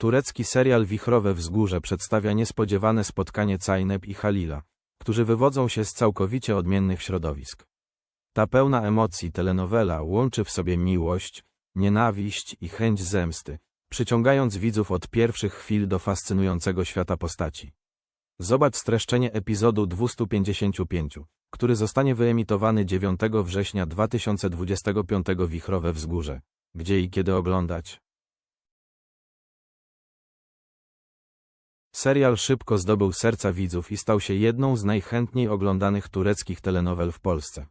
Turecki serial Wichrowe Wzgórze przedstawia niespodziewane spotkanie Cajneb i Halila, którzy wywodzą się z całkowicie odmiennych środowisk. Ta pełna emocji telenowela łączy w sobie miłość, nienawiść i chęć zemsty, przyciągając widzów od pierwszych chwil do fascynującego świata postaci. Zobacz streszczenie epizodu 255, który zostanie wyemitowany 9 września 2025 Wichrowe Wzgórze. Gdzie i kiedy oglądać? Serial szybko zdobył serca widzów i stał się jedną z najchętniej oglądanych tureckich telenowel w Polsce.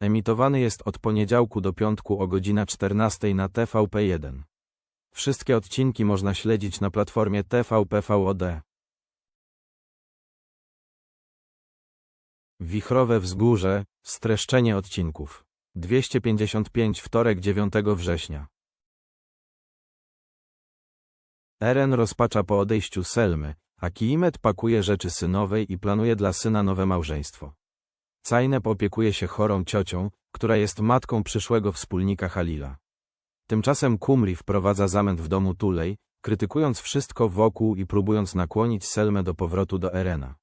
Emitowany jest od poniedziałku do piątku o godzina 14 na TVP1. Wszystkie odcinki można śledzić na platformie TVP VOD. Wichrowe Wzgórze, streszczenie odcinków. 255 wtorek 9 września. Eren rozpacza po odejściu Selmy, a Kiimet pakuje rzeczy synowej i planuje dla syna nowe małżeństwo. Cajnep opiekuje się chorą ciocią, która jest matką przyszłego wspólnika Halila. Tymczasem Kumri wprowadza zamęt w domu Tulej, krytykując wszystko wokół i próbując nakłonić Selmę do powrotu do Erena.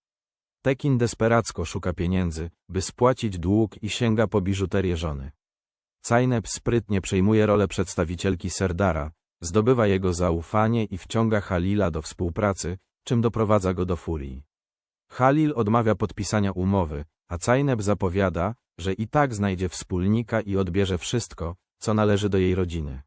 Tekin desperacko szuka pieniędzy, by spłacić dług i sięga po biżuterię żony. Cajnep sprytnie przejmuje rolę przedstawicielki Serdara, zdobywa jego zaufanie i wciąga Halila do współpracy, czym doprowadza go do furii. Halil odmawia podpisania umowy, a Cajnep zapowiada, że i tak znajdzie wspólnika i odbierze wszystko, co należy do jej rodziny.